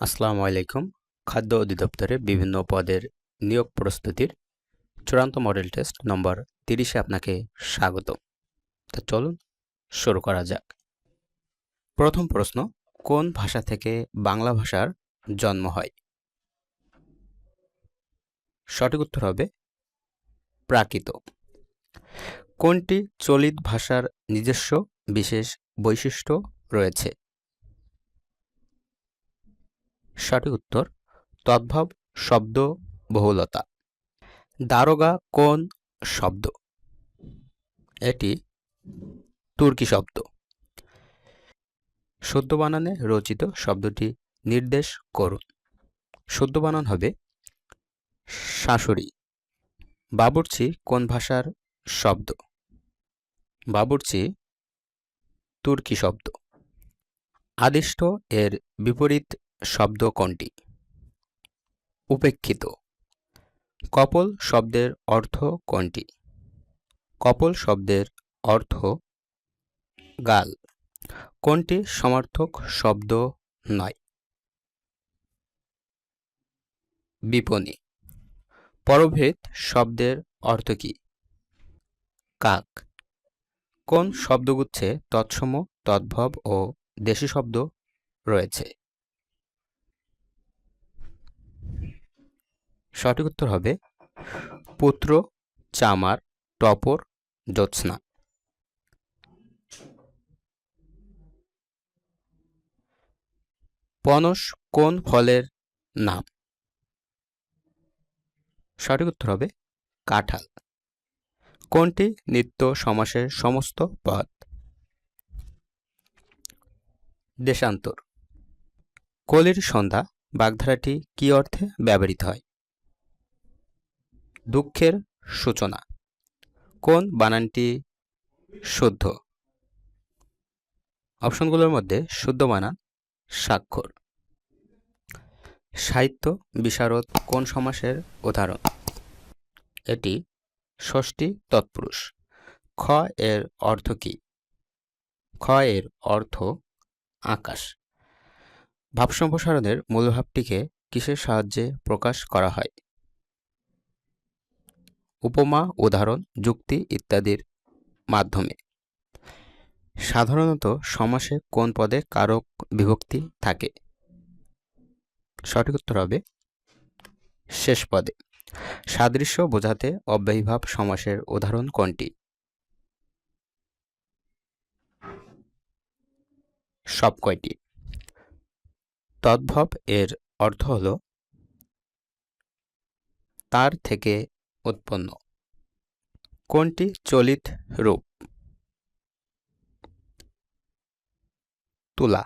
আসসালামু আলাইকুম। খাদ্য অধিদপ্তরে বিভিন্ন পদের নিয়োগ প্রস্তুতির চূড়ান্ত মডেল টেস্ট নম্বর তিরিশে আপনাকে স্বাগত। তা চলুন শুরু করা যাক। প্রথম প্রশ্ন, কোন ভাষা থেকে বাংলা ভাষার জন্ম হয়? সঠিক উত্তর হবে, প্রাকৃত। কোনটি চলিত ভাষার নিজস্ব বিশেষ বৈশিষ্ট্য রয়েছে? সঠিক উত্তর, তদ্ভব শব্দ বহুলতা। দারোগা কোন শব্দ? এটি তুর্কি শব্দ। শুদ্ধ বানানে রচিত শব্দটি নির্দেশ করুন। শুদ্ধ বানান হবে শাশুড়ি। বাবুর্চি কোন ভাষার শব্দ? বাবুর্চি তুর্কি শব্দ। আদিষ্ট এর বিপরীত শব্দ কোনটি? উপেক্ষিত। কপল শব্দের অর্থ কোনটি? কপল শব্দের অর্থ গাল। কোনটি সমার্থক শব্দ নয়? বিপণী। পরভেদ শব্দের অর্থ কী? কাক। কোন শব্দগুচ্ছে তৎসম, তদ্ভব ও দেশি শব্দ রয়েছে? সঠিক উত্তর হবে পুত্র, চামার, টপর, জ্যোৎস্না। পনস কোন ফলের নাম? সঠিক উত্তর হবে কাঁঠাল। কোনটি নিত্য সমাসের সমস্ত পদ? দেশান্তর। কলির সন্ধ্যা, বাগধারাটি কি অর্থে ব্যবহৃত হয়? দুঃখের সূচনা। কোন বানানটি শুদ্ধ? অপশনগুলোর মধ্যে শুদ্ধ বানান স্বাক্ষর। সাহিত্য বিশারদ কোন সমাসের উদাহরণ? এটি ষষ্ঠী তৎপুরুষ। খ এর অর্থ কী? খ এর অর্থ আকাশ। ভাব সম্প্রসারণের মূলভাবটিকে কিসের সাহায্যে প্রকাশ করা হয়? উপমা, উদাহরণ, যুক্তি ইত্যাদির মাধ্যমে। সাধারণত সমাসে কোন পদে কারক বিভক্তি থাকে? সঠিক উত্তর হবে শেষ পদে। সাদৃশ্য বোঝাতে অব্যয়ীভাব সমাসের উদাহরণ কোনটি? সব কয়টি? তদ্ভব এর অর্থ হল তার থেকে উৎপন্ন। কোনটি চলিত রূপ? তুলা।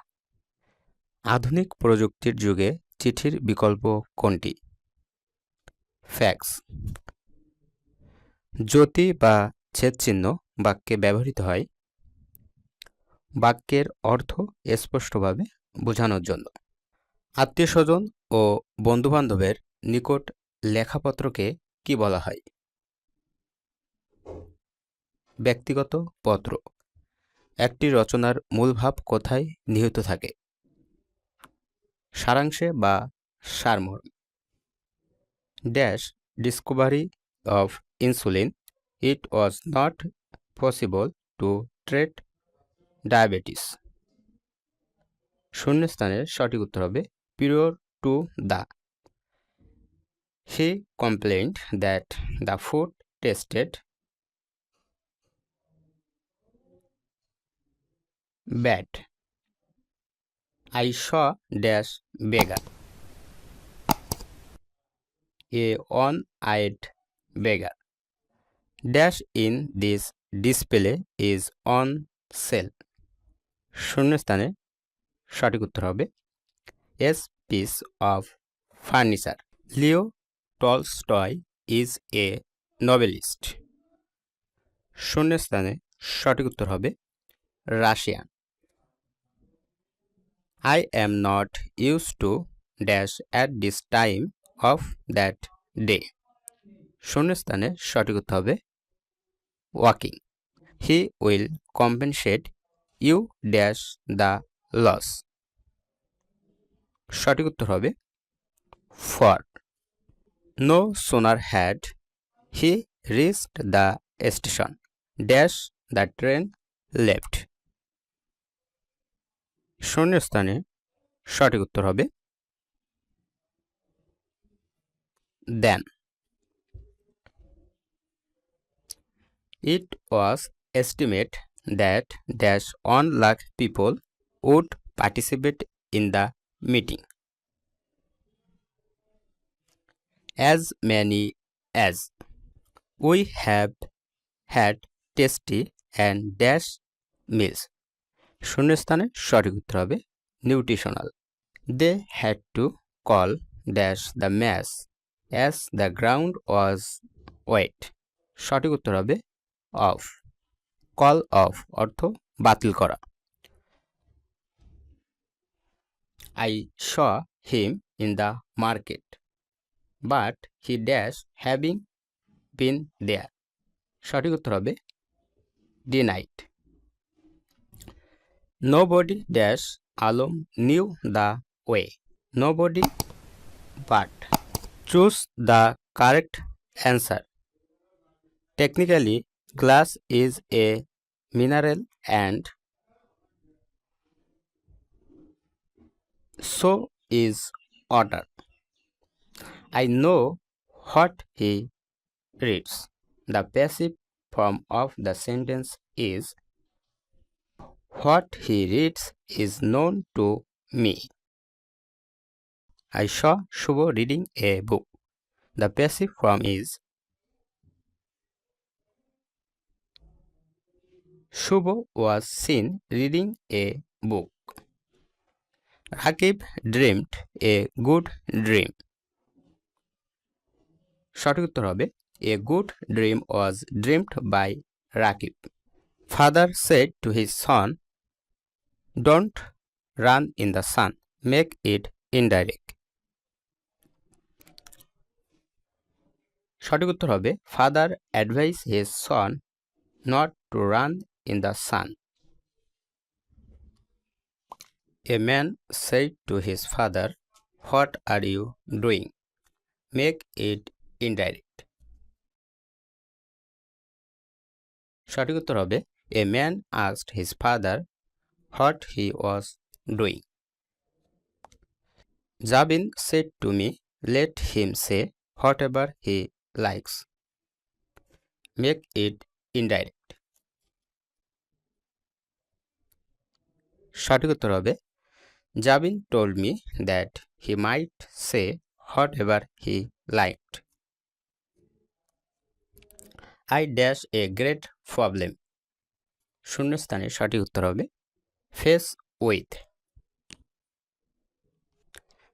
আধুনিক প্রযুক্তির যুগে চিঠির বিকল্প কোনটি? ফ্যাক্স। জ্যোতি বা ছেদচিহ্ন বাক্যে ব্যবহৃত হয়। বাক্যের অর্থ স্পষ্টভাবে বোঝানোর জন্য। আত্মীয় স্বজন ও বন্ধুবান্ধবের নিকট লেখাপত্রকে কি বলা হয়? ব্যক্তিগত পত্র। একটি রচনার মূল ভাব কোথায় নিহিত থাকে? সারাংশে বা সারমর্ম। Dash, discovery of insulin. It was not possible to treat diabetes. শূন্যস্থানের সঠিক উত্তর হবে prior to the He complained that the food tasted bad. I saw dash beggar. A one-eyed beggar. Dash in this display is on sale. শূন্যস্থানে সঠিক উত্তর হবে as piece of furniture Leo Tolstoy is a novelist শূন্যস্থানে সঠিক উত্তর হবে Russian. I am not use to dash at this time of that day শূন্যস্থানে সঠিক উত্তর হবে walking he will compensate you dash the loss সঠিক উত্তর হবে for no sooner had he reached the station dash the train left শূন্যস্থানে সঠিক উত্তর হবে then It was estimated that dash 1 lakh people would participate in the meeting. As many as we have had tasty and dash meals. শূন্যস্থানে সঠিক উত্তর হবে nutritional they had to call dash the match as the ground was wet সঠিক উত্তর হবে off call off অর্থ বাতিল করা। I saw him in the market but he dash having been there সঠিক উত্তর হবে denied nobody dash Alam knew the way nobody but choose the correct answer technically glass is a mineral and so is water. I know what he reads. The passive form of the sentence is What he reads is known to me. I saw Shubho reading a book. The passive form is Shubho was seen reading a book. Rakib dreamed a good dream. সঠিক উত্তর হবে a good dream was dreamed by Rakib father said to his son don't run in the sun make it indirect সঠিক উত্তর হবে father advise his son not to run in the sun. A man said to his father, What are you doing? Make it indirect. সঠিক উত্তর হবে a man asked his father what he was doing Jabin said to me let him say whatever he likes make it indirect সঠিক উত্তর হবে, Jabin told me that he might say whatever he liked I dash a great problem শূন্যস্থানে সঠিক উত্তর হবে face with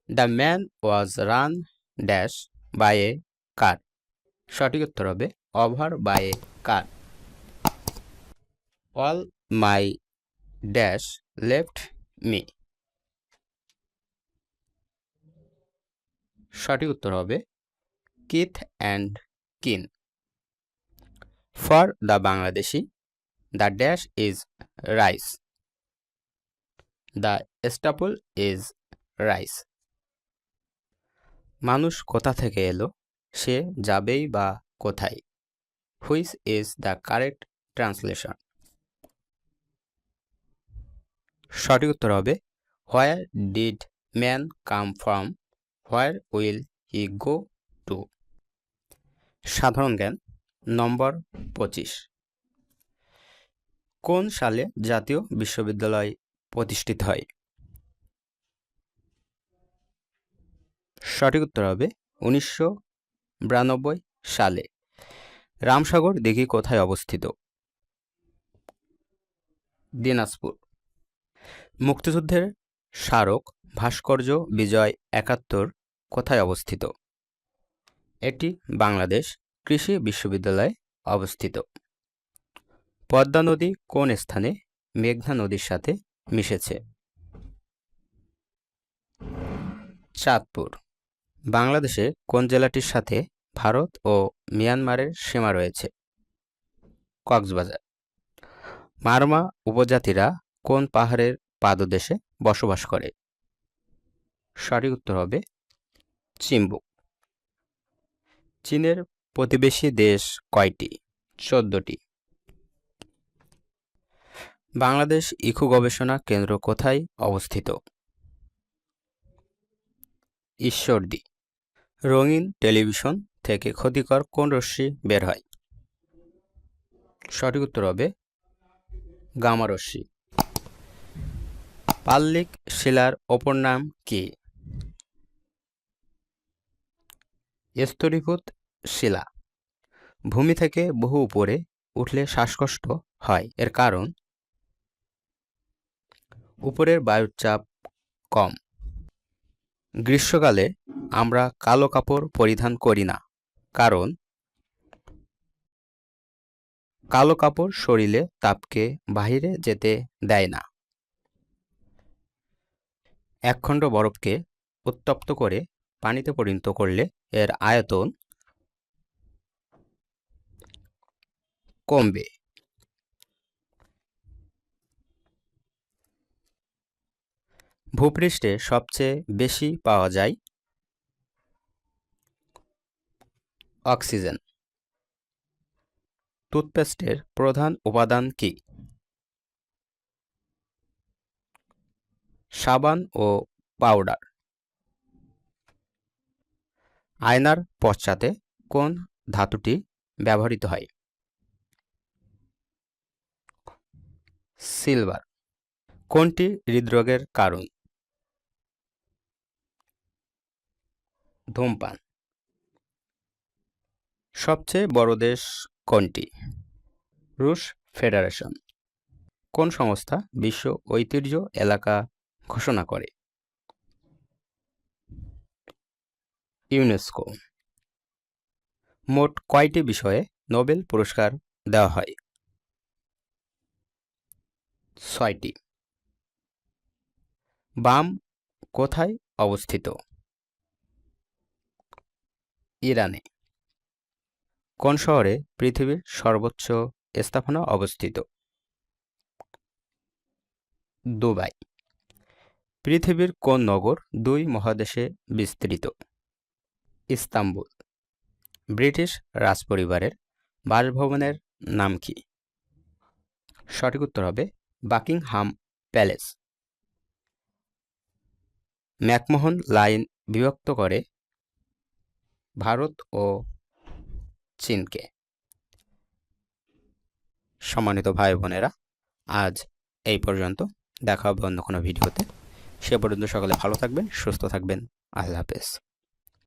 the man was run dash by a car সঠিক উত্তর হবে over by a car all my dash left me সঠিক উত্তর হবে kith and kin for the Bangladeshi the dash is rice the staple is rice মানুষ কোথা থেকে এলো? সে যাবেই বা কোথায়? Which is the correct translation সঠিক উত্তর হবে where did man come from where will he go to সাধারণ জ্ঞান নম্বর পঁচিশ। কোন সালে জাতীয় বিশ্ববিদ্যালয় প্রতিষ্ঠিত হয়? সঠিক উত্তর হবে উনিশশো বিরানব্বই সালে। রামসাগর দিঘি কোথায় অবস্থিত? দিনাজপুর। মুক্তিযুদ্ধের স্মারক ভাস্কর্য বিজয় একাত্তর কোথায় অবস্থিত? এটি বাংলাদেশ কৃষি বিশ্ববিদ্যালয়ে অবস্থিত। পদ্মা নদী কোন স্থানে মেঘনা নদীর সাথে মিশেছে? চাঁদপুর। বাংলাদেশে কোন জেলাটির সাথে ভারত ও মিয়ানমারের সীমা রয়েছে? কক্সবাজার। মারমা উপজাতিরা কোন পাহাড়ের পাদদেশে বসবাস করে? সঠিক উত্তর হবে চিম্বুক চীনের প্রতিবেশী দেশ কয়টি? চোদ্দটি। বাংলাদেশ ইকো গবেষণা কেন্দ্র কোথায় অবস্থিত? ঈশ্বরদী। রঙিন টেলিভিশন থেকে ক্ষতিকর কোন রশ্মি বের হয়? সঠিক উত্তর হবে গামা রশ্মি। পাল্লিক শিলার অপর নাম কি? স্তরীভূত শিলা। ভূমি থেকে বহু উপরে উঠলে শ্বাসকষ্ট হয়, এর কারণ উপরের বায়ুর চাপ কম। গ্রীষ্মকালে আমরা কালো কাপড় পরিধান করি না, কারণ কালো কাপড় শরীরে তাপকে বাহিরে যেতে দেয় না। একখণ্ড বরফকে উত্তপ্ত করে পানিতে পরিণত করলে এর আয়তন কমবে? ভূপৃষ্ঠে সবচেয়ে বেশি পাওয়া যায় অক্সিজেন। টুথপেস্টের প্রধান উপাদান কি? সাবান ও পাউডার। আয়নার পশ্চাতে কোন ধাতুটি ব্যবহৃত হয়? সিলভার। কোনটি হৃদরোগের কারণ? ধূমপান। সবচেয়ে বড় দেশ কোনটি? রুশ ফেডারেশন। কোন সংস্থা বিশ্ব ঐতিহ্য এলাকা ঘোষণা করে? ইউনেস্কো। মোট কয়টি বিষয়ে নোবেল পুরস্কার দেওয়া হয়? ছয়টি। বাম কোথায় অবস্থিত? ইরানে। কোন শহরে পৃথিবীর সর্বোচ্চ স্থাপনা অবস্থিত? দুবাই। পৃথিবীর কোন নগর দুই মহাদেশে বিস্তৃত? ইস্তাম্বুল। ব্রিটিশ রাজপরিবারের বাসভবনের নাম কি? সঠিক উত্তর হবে বাকিংহাম প্যালেস। ম্যাকমোহন লাইন বিভক্ত করে ভারত ও চীনকে। সম্মানিত ভাই বোনেরা, আজ এই পর্যন্ত। দেখা হবে অন্য কোনো ভিডিওতে। সে পর্যন্ত সকলে ভালো থাকবেন, সুস্থ থাকবেন। আল্লাহ হাফেজ।